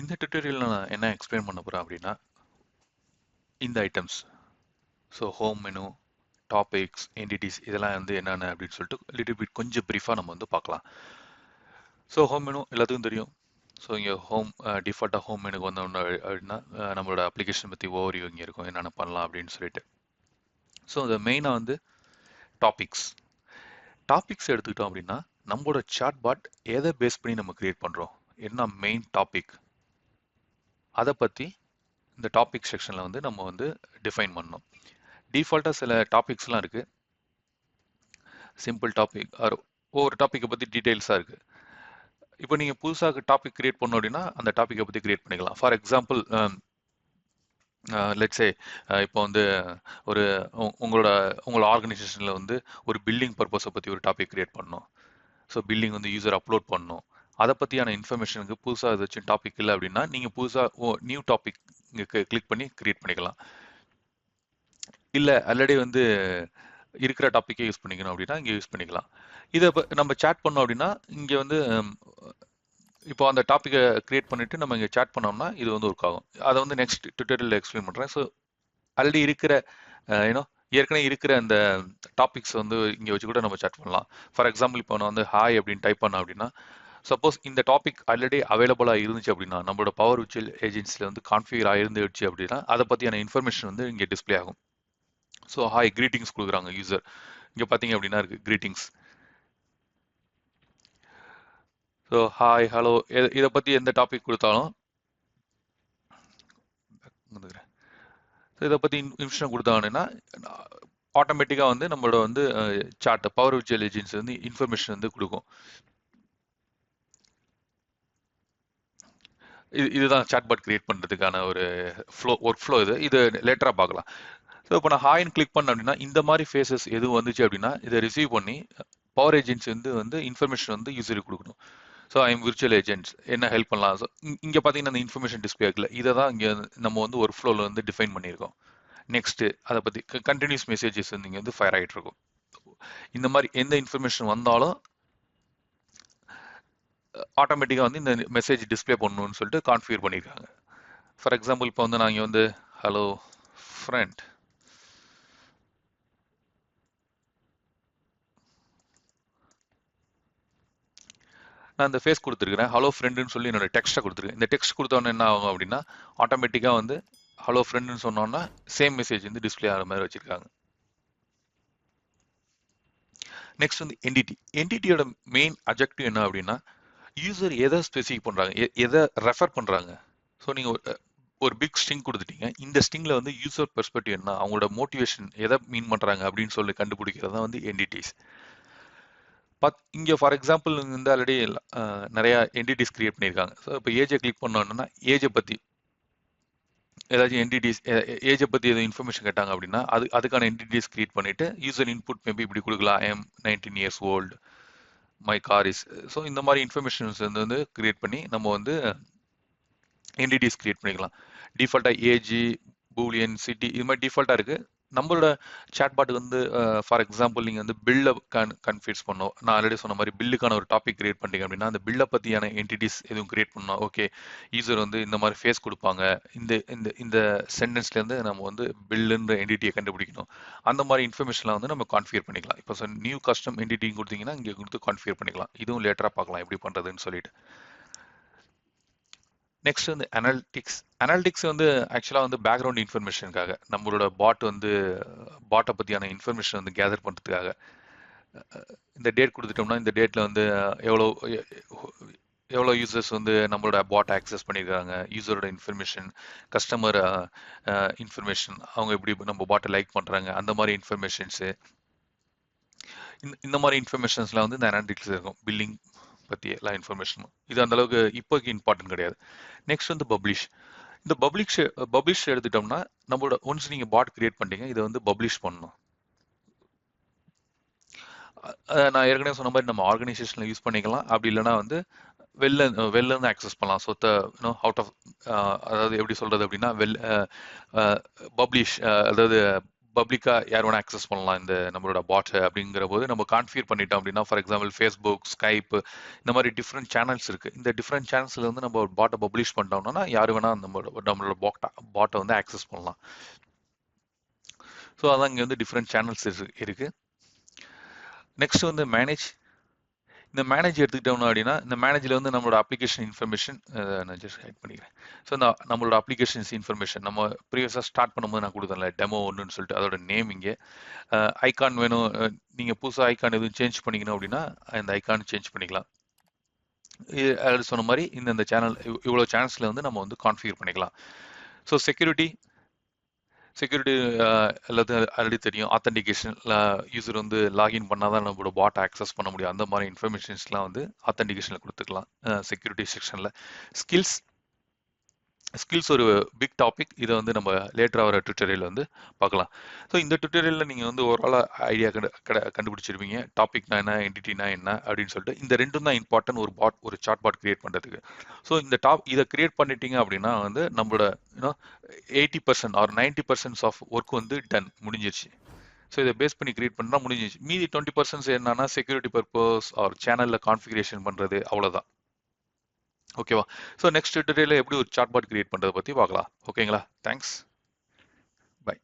இந்த டியூட்டோரியலில் நான் என்ன எக்ஸ்பிளைன் பண்ண போகிறேன் அப்படின்னா இந்த items so home menu topics entities இதெல்லாம் வந்து என்னென்ன அப்படின்னு சொல்லிட்டு லிட்டில் பிட் கொஞ்சம் ப்ரீஃபாக நம்ம வந்து பார்க்கலாம். ஸோ ஹோம் மெனு எல்லாத்துக்கும் தெரியும். ஸோ இங்கே ஹோம் டிஃபால்ட்டாக ஹோம் மெனுக்கு வந்தோம்னா அப்படின்னா நம்மளோட அப்ளிகேஷன் பற்றி ஓவர் இங்கே இருக்கும். என்னென்ன பண்ணலாம் அப்படின்னு சொல்லிட்டு. ஸோ இந்த மெயினாக வந்து டாபிக்ஸ் டாபிக்ஸ் எடுத்துக்கிட்டோம் அப்படின்னா நம்மளோட சாட் பாட் எதை பேஸ் பண்ணி நம்ம க்ரியேட் பண்ணுறோம் என்ன மெயின் டாபிக் அதை பற்றி இந்த டாபிக் செக்ஷனில் வந்து நம்ம வந்து டிஃபைன் பண்ணோம் டிஃபால்ட்டாக சில டாபிக்ஸ்லாம் இருக்குது சிம்பிள் டாபிக் ஆர் ஒவ்வொரு டாப்பிக்கை பற்றி டீட்டெயில்ஸாக இருக்குது இப்போ நீங்கள் புதுசாக டாபிக் கிரியேட் பண்ணோம் அப்படின்னா அந்த டாப்பிக்கை பற்றி கிரியேட் பண்ணிக்கலாம். ஃபார் எக்ஸாம்பிள் லெட்ஸே இப்போ வந்து ஒரு உங்களோட உங்களோட ஆர்கனைசேஷனில் வந்து ஒரு பில்லிங் பர்பஸை பற்றி ஒரு டாபிக் கிரியேட் பண்ணோம். ஸோ பில்லிங் வந்து யூசர் அப்லோட் பண்ணணும் அதை பற்றியான இன்ஃபர்மேஷனுக்கு புதுசாக ஏதாச்சும் டாபிக் இல்லை அப்படின்னா நீங்கள் புதுசாக ஓ நியூ டாபிக் இங்கே கிளிக் பண்ணி கிரியேட் பண்ணிக்கலாம். இல்லை ஆல்ரெடி வந்து இருக்கிற டாப்பிக்கே யூஸ் பண்ணிக்கணும் அப்படின்னா இங்கே யூஸ் பண்ணிக்கலாம். இதை இப்போ நம்ம சேட் பண்ணோம் அப்படின்னா இங்கே வந்து இப்போ அந்த டாப்பிக்கை கிரியேட் பண்ணிவிட்டு நம்ம இங்கே சேட் பண்ணோம்னா இது வந்து ஒர்க் ஆகும். அதை வந்து நெக்ஸ்ட் ட்விட்டரில் எக்ஸ்பிளைன் பண்ணுறேன் ஸோ ஆல்ரெடி இருக்கிற ஏன்னோ ஏற்கனவே இருக்கிற அந்த டாபிக்ஸ் வந்து இங்கே வச்சு கூட நம்ம சேட் பண்ணலாம். ஃபார் எக்ஸாம்பிள் இப்போ நான் வந்து ஹாய் அப்படின்னு டைப் பண்ணேன் அப்படின்னா சப்போஸ் இந்த டாபிக் ஆல்ரெடி அவைலபிளாக இருந்துச்சு அப்படின்னா நம்மளோட பவர் விச்சுவல் ஏஜென்சியில் வந்து கான்ஃபிகர் ஆயிருந்துச்சு அப்படின்னா அதை பற்றியான இன்ஃபர்மேஷன் வந்து இங்கே டிஸ்ப்ளே ஆகும். ஸோ ஹாய் கிரீட்டிங்ஸ் கொடுக்குறாங்க யூசர் இங்கே பார்த்தீங்க அப்படின்னா இருக்கு கிரீட்டிங்ஸ் ஸோ ஹாய் ஹலோ இதை பற்றி எந்த டாபிக் கொடுத்தாலும் ஸோ இதை பற்றி இன்ஃபர்மேஷன் கொடுத்தாங்கன்னா ஆட்டோமேட்டிக்காக வந்து நம்மளோட வந்து சார்ட் பவர் விச்சுவல் ஏஜென்சி வந்து இன்ஃபர்மேஷன் வந்து கொடுக்கும். இது இதுதான் சாட்பாட் கிரியேட் பண்ணுறதுக்கான ஒரு ஃப்ளோ ஒர்க் ஃப்ளோ இது இது லேட்டராக பார்க்கலாம். ஸோ இப்போ நான் ஹாயின் கிளிக் பண்ணேன் அப்படின்னா இந்த மாதிரி ஃபேஸஸ் எதுவும் வந்துச்சு அப்படின்னா இதை ரிசீவ் பண்ணி பவர் ஏஜென்சி வந்து வந்து இன்ஃபர்மேஷன் வந்து யூஸருக்கு கொடுக்கணும். ஸோ ஐம் விர்ச்சுவல் ஏஜென்ட்ஸ் என்ன ஹெல்ப் பண்ணலாம்? ஸோ இங்கே பார்த்தீங்கன்னா அந்த இன்ஃபர்மேஷன் டிஸ்பிளே ஆகல இதை தான் இங்கே நம்ம வந்து ஒரு ஃப்ளோவில் வந்து டிஃபைன் பண்ணியிருக்கோம். நெக்ஸ்ட்டு அதை பற்றி கண்டினியூஸ் மெசேஜஸ் வந்து இங்கே வந்து ஃபயர் ஆகிட்டு இருக்கும் இந்த மாதிரி எந்த இன்ஃபர்மேஷன் வந்தாலும் ஆட்டோமேட்டிக்காக வந்து இந்த மெசேஜ் டிஸ்ப்ளே பண்ணணும்னு சொல்லிட்டு கான்ஃபிகர் பண்ணியிருக்காங்க ஃபார் எக்ஸாம்பிள் இப்போ வந்து நாங்கள் வந்து ஹலோ ஃப்ரெண்ட் நான் இந்த ஃபேஸ் கொடுத்துருக்கிறேன். ஹலோ ஃப்ரெண்டுன்னு சொல்லி என்னோட டெக்ஸ்ட்டை கொடுத்துருக்கேன். இந்த டெக்ஸ்ட் கொடுத்தோன்னே என்ன ஆகும் அப்படின்னா ஆட்டோமேட்டிக்காக வந்து ஹலோ ஃப்ரெண்டுன்னு சொன்னோன்னா சேம் மெசேஜ் வந்து டிஸ்ப்ளே ஆகிற மாதிரி வச்சுருக்காங்க. நெக்ஸ்ட் வந்து என்டிடி என்டிட்டியோட மெயின் அஜெக்டிவ் என்ன அப்படின்னா யூசர் எதை ஸ்பெசிஃபிக் பண்ணுறாங்க எதை ரெஃபர் பண்ணுறாங்க ஸோ நீங்கள் ஒரு ஒரு பிக் ஸ்ட்ரிங் கொடுத்துட்டீங்க. இந்த ஸ்ட்ரிங்கில் வந்து யூசர் பெர்ஸ்பெக்டிவ் என்ன? அவங்களோட மோட்டிவேஷன் எதை மீன் பண்ணுறாங்க அப்படின்னு சொல்லி கண்டுபிடிக்கிறது தான் வந்து என்டிடிஸ் பத் இங்கே ஃபார் எக்ஸாம்பிள் வந்து ஆல்ரெடி நிறையா என்டிடிஸ் கிரியேட் பண்ணியிருக்காங்க. ஸோ இப்போ ஏஜை கிளிக் பண்ணோன்னா ஏஜை பற்றி ஏதாச்சும் என்டிடிஸ் ஏஜை பற்றி எதுவும் இன்ஃபர்மேஷன் கேட்டாங்க அப்படின்னா அது அதுக்கான என்டிடிஸ் கிரியேட் பண்ணிவிட்டு யூசர் இன்புட் மேபி இப்படி கொடுக்கலாம். I'm nineteen years old my car is so இந்த மாதிரி இன்ஃபர்மேஷன்ஸ் வந்து வந்து கிரியேட் பண்ணி நம்ம வந்து என்டிடிஸ் கிரியேட் பண்ணிக்கலாம். டிஃபால்ட்டாக ஏஜி பூலியன் சிட்டி இது மாதிரி டிஃபால்ட்டாக இருக்குது நம்மளோட சாட்பாட் வந்து ஃபார் எக்ஸாம்பிள் நீங்கள் வந்து பில்லை கன் கன்ஃபியூஸ் பண்ணோம் நான் ஆல்ரெடி சொன்ன மாதிரி பில்லுக்கான ஒரு டாபிக் கிரியேட் பண்ணிட்டீங்க அப்படின்னா அந்த பில்லை பற்றியான என்டிட்டிஸ் எதுவும் கிரியேட் பண்ணால் ஓகே யூசர் வந்து இந்த மாதிரி ஃபேஸ் கொடுப்பாங்க. இந்த இந்த இந்த சென்டென்ஸ்லேருந்து நம்ம வந்து பில்லுன்ற என்டிட்டியை கண்டுபிடிக்கணும். அந்த மாதிரி இன்ஃபர்மேஷன்லாம் வந்து நம்ம கான்ஃபியர் பண்ணிக்கலாம். இப்போ நியூ கஸ்டம் என்டிட்டிங் கொடுத்தீங்கன்னா இங்கே கொடுத்து கான்ஃபியர் பண்ணிக்கலாம். இதுவும் லேட்டராக பார்க்கலாம் எப்படி பண்ணுறதுன்னு சொல்லிட்டு. நெக்ஸ்ட் வந்து அனாலிட்டிக்ஸ் அனாலிட்டிக்ஸ் வந்து ஆக்சுவலாக வந்து பேக்ரவுண்ட் இன்ஃபர்மேஷனுக்காக நம்மளோட பாட் வந்து பாட்டை பற்றியான இன்ஃபர்மேஷன் வந்து கேதர் பண்ணுறதுக்காக இந்த டேட் கொடுத்துட்டோம்னா இந்த டேட்டில் வந்து எவ்வளோ எவ்வளோ யூசர்ஸ் வந்து நம்மளோட பாட் ஆக்சஸ் பண்ணியிருக்காங்க யூசரோட இன்ஃபர்மேஷன் கஸ்டமர் இன்ஃபர்மேஷன் அவங்க எப்படி நம்ம பாட்டை லைக் பண்ணுறாங்க அந்த மாதிரி இன்ஃபர்மேஷன்ஸு இந்த மாதிரி இன்ஃபர்மேஷன்ஸ்லாம் வந்து இந்த அனாலிட்டிக்ஸ் இருக்கும் பில்லிங் பற்றி எல்லா இன்ஃபர்மேஷனும் இது அந்த அளவுக்கு இப்போக்கு இம்பார்ட்டன்ட் கிடையாது. நெக்ஸ்ட் வந்து பப்ளிஷ் இந்த பப்ளிஷ் பப்ளிஷ் எடுத்துட்டோம்னா நம்மளோட ஒன்ஸ் நீங்கள் பாட் கிரியேட் பண்ணீங்க இதை வந்து பப்ளிஷ் பண்ணணும். நான் ஏற்கனவே சொன்ன மாதிரி நம்ம ஆர்கனைசேஷனில் யூஸ் பண்ணிக்கலாம். அப்படி இல்லைன்னா வந்து வெளில வெளில இருந்து ஆக்சஸ் பண்ணலாம். ஸோ யூனோ அவுட் ஆஃப் அதாவது எப்படி சொல்றது அப்படின்னா வெல் பப்ளிஷ் அதாவது பப்ளிக்கா யார் வேணா அக்சஸ் பண்ணலாம். இந்த நம்மளோட பாட் அப்படிங்கிற போது நம்ம கான்ஃபிகர் பண்ணிட்டோம் அப்படின்னா ஃபார் எக்ஸாம்பிள் ஃபேஸ்புக் ஸ்கைப் இந்த மாதிரி டிஃப்ரெண்ட் சேனல்ஸ் இருக்கு. இந்த டிஃப்ரெண்ட் சேனல்ஸ்ல வந்து நம்ம ஒரு பாட்டை பப்ளிஷ் பண்ணிட்டோம்னா யார் வேணா நம்மளோட நம்மளோட பாட்டை பாட்டை வந்து ஆக்சஸ் பண்ணலாம். ஸோ அதான் இங்கே வந்து டிஃப்ரெண்ட் சேனல்ஸ் இருக்கு நெக்ஸ்ட் வந்து மேனேஜ் இந்த மேனேஜ் எடுத்துக்கிட்டோம்னா அப்படின்னா இந்த மேனேஜில் வந்து நம்மளோட அப்ளிகேஷன் இன்ஃபர்மேஷன் நான் ஜஸ்ட் ஹைட் பண்ணிக்கிறேன். ஸோ இந்த நம்மளோட அப்ளிகேஷன்ஸ் இன்ஃபர்மேஷன் நம்ம ப்ரீவியஸாக ஸ்டார்ட் பண்ணும்போது நான் கொடுத்தேன்ல டெமோ ஒன்றுன்னு சொல்லிட்டு அதோட நேம் இங்கே. ஐகான் வேணும் நீங்கள் புதுசாக ஐகான் எதுவும் சேஞ்ச் பண்ணிக்கணும் அப்படின்னா இந்த ஐகான் சேஞ்ச் பண்ணிக்கலாம். அது சொன்ன மாதிரி இந்த சேனல் இவ்வளோ சேனல்ஸில் வந்து நம்ம வந்து கான்ஃபிகர் பண்ணிக்கலாம். ஸோ செக்யூரிட்டி செக்யூரிட்டி எல்லாத்தையும் ஆல்ரெடி தெரியும். ஆத்தன்டிகேஷன் யூசர் வந்து லாகின் பண்ணால் தான் நம்மளோட பாட் ஆக்சஸ் பண்ண முடியும். அந்த மாதிரி இன்ஃபர்மேஷன்ஸ்லாம் வந்து ஆத்தன்டிகேஷனில் கொடுத்துக்கலாம். செக்யூரிட்டி செக்ஷனில் ஸ்கில்ஸ் ஸ்கில்ஸ் ஒரு பிக் டாபிக் இதை வந்து நம்ம லேட்டராக வர ட்விட்டரியில் வந்து பார்க்கலாம். ஸோ இந்த ட்விட்டரியில் நீங்கள் வந்து ஓரளவு ஐடியா கண்டு கடை கண்டுபிடிச்சிருப்பீங்க டாபிக்னா என்ன என்டிட்டினா என்ன அப்படின்னு சொல்லிட்டு. இந்த ரெண்டும் தான் இம்பார்ட்டன்ட் ஒரு பாட் ஒரு சாட் பாட் கிரியேட் பண்ணுறதுக்கு ஸோ இந்த டாப் இதை கிரியேட் பண்ணிட்டீங்க அப்படின்னா வந்து நம்மளோட you know eighty percent or ninety percents of work வந்து டன் முடிஞ்சிருச்சு. ஸோ இதை பேஸ் பண்ணி கிரியேட் பண்ணால் முடிஞ்சிச்சு மீதி டுவெண்ட்டி பர்சன்ட்ஸ் என்னன்னா செக்யூரிட்டி பர்பஸ் ஆர் சேனலில் கான்ஃபிகரேஷன் பண்ணுறது அவ்வளோதான் ஓகேவா? ஸோ நெக்ஸ்ட் டுட்டோரியலில் எப்படி ஒரு சாட்பாட் கிரியேட் பண்ணுறதை பற்றி பார்க்கலாம். ஓகேங்களா? Thanks bye